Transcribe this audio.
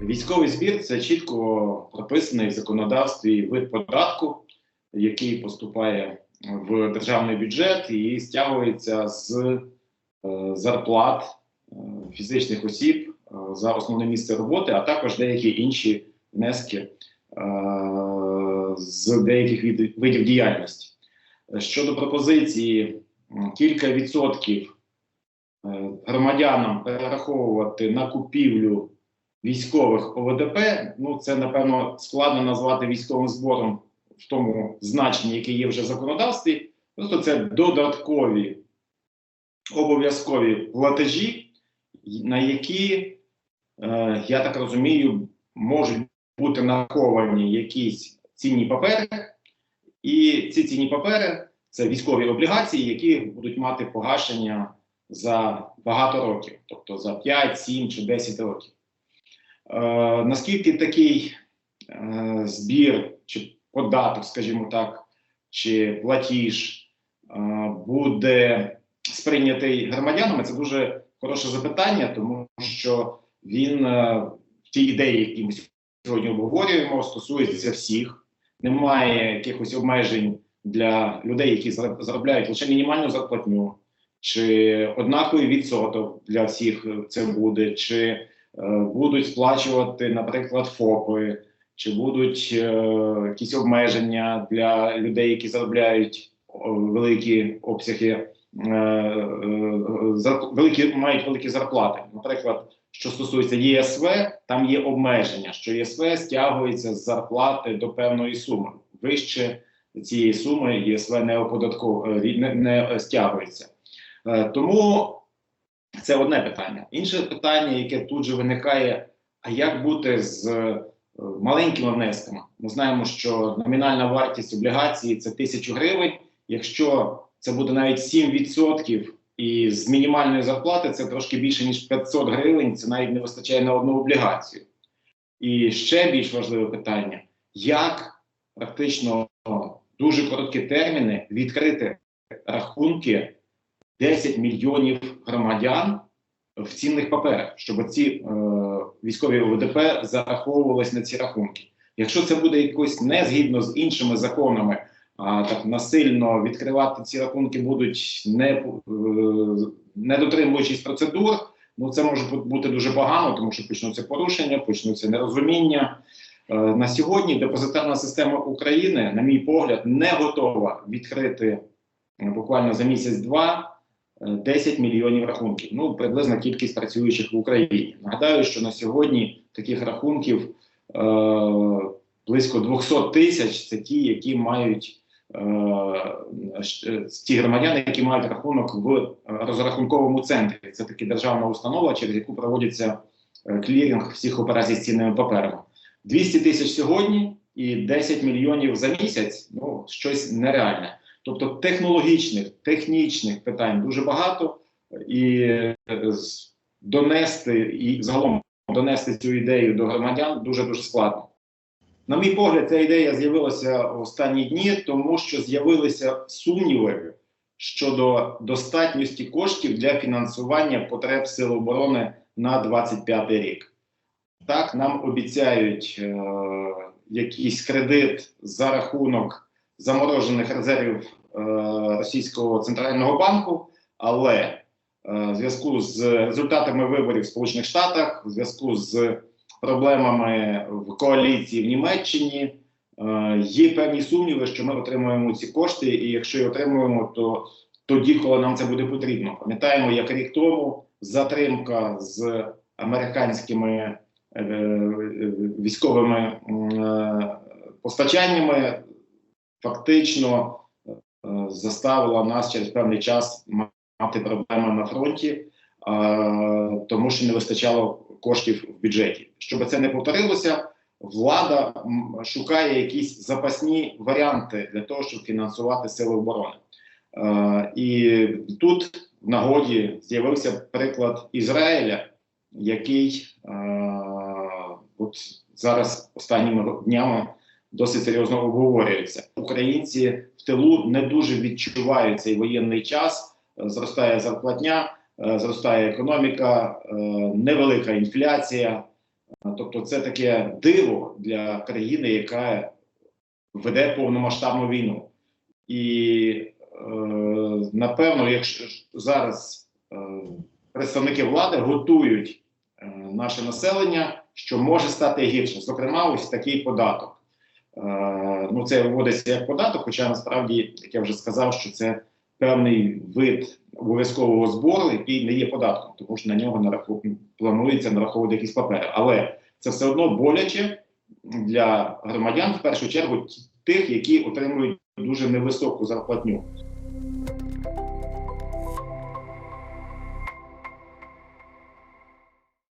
Військовий збір це чітко прописаний в законодавстві вид податку, який поступає в державний бюджет і стягується з е, зарплат е, фізичних осіб е, за основне місце роботи, а також деякі інші внески з деяких видів діяльності. Щодо пропозиції кілька відсотків громадянам перераховувати на купівлю військових ОВДП, ну це напевно складно назвати військовим збором в тому значенні, яке є вже в законодавстві. Просто це додаткові обов'язкові платежі, на які, е, я так розумію, можуть бути нараховані якісь цінні папери, і ці цінні папери це військові облігації, які будуть мати погашення за багато років, тобто за 5, 7 чи 10 років. Е, наскільки такий е, збір чи податок, скажімо так, чи платіж е, буде сприйнятий громадянами, це дуже хороше запитання, тому що він тій ідеї, які ми сьогодні обговорюємо, стосується всіх. Немає якихось обмежень для людей, які заробляють лише мінімальну зарплатню, чи однаковий відсоток для всіх це буде, чи будуть сплачувати, наприклад, ФОПи, чи будуть е, якісь обмеження для людей, які заробляють великі обсяги, е, е, великі мають великі зарплати. Наприклад, що стосується ЄСВ, там є обмеження, що ЄСВ стягується з зарплати до певної суми. Вище цієї суми ЄСВ не оподатковує, не, не стягується. Е, Тому це одне питання. Інше питання, яке тут же виникає: а як бути з е, маленькими внесками? Ми знаємо, що номінальна вартість облігації це тисячу гривень. Якщо це буде навіть 7%, і з мінімальної зарплати це трошки більше ніж 500 гривень. Це навіть не вистачає на одну облігацію. І ще більш важливе питання: як практично дуже короткі терміни відкрити рахунки 10 мільйонів громадян в цінних паперах, щоб ці е, військові ОВДП зараховувались на ці рахунки. Якщо це буде якось не згідно з іншими законами, а так насильно відкривати ці рахунки будуть не, е, не дотримуючись процедур, ну це може бути дуже погано, тому що почнуться порушення, почнуться нерозуміння. Е, на сьогодні депозитарна система України, на мій погляд, не готова відкрити е, буквально за місяць-два 10 мільйонів рахунків. Ну, приблизна кількість працюючих в Україні. Нагадаю, що на сьогодні таких рахунків е, близько 200 тисяч. Це ті, які мають е, е, ті громадяни, які мають рахунок в е, розрахунковому центрі. Це таки державна установа, через яку проводиться е, кліринг всіх операцій з цінними паперами. 200 тисяч сьогодні і 10 мільйонів за місяць ну щось нереальне. Тобто технологічних, технічних питань дуже багато, і е, донести і загалом донести цю ідею до громадян дуже дуже складно. На мій погляд, ця ідея з'явилася в останні дні, тому що з'явилися сумніви щодо достатності коштів для фінансування потреб Сил оборони на 25 рік. Так, нам обіцяють е, якийсь кредит за рахунок заморожених резервів Російського центрального банку, але е, в зв'язку з результатами виборів в Сполучених Штатах, в зв'язку з проблемами в коаліції в Німеччині, е, є певні сумніви, що ми отримуємо ці кошти, і якщо і отримуємо, то тоді, коли нам це буде потрібно. Пам'ятаємо, як рік тому затримка з американськими е, е, військовими е, постачаннями фактично е, заставила нас через певний час мати проблеми на фронті, тому що не вистачало коштів в бюджеті. Щоб це не повторилося, влада шукає якісь запасні варіанти для того, щоб фінансувати сили оборони. І тут в нагоді з'явився приклад Ізраїля, який от зараз останніми днями досить серйозно обговорюється. Українці в тилу не дуже відчувають цей воєнний час. Зростає зарплатня, е, зростає економіка, е, невелика інфляція. Тобто, це таке диво для країни, яка веде повномасштабну війну. І е, напевно, якщо зараз представники влади готують наше населення, що може стати гірше. Зокрема, ось такий податок. Е, ну, це вводиться як податок, хоча насправді, як я вже сказав, що це певний вид обов'язкового збору, який не є податком, тому що на нього нараху... планується нараховувати якісь папери. Але це все одно боляче для громадян, в першу чергу, тих, які отримують дуже невисоку зарплатню.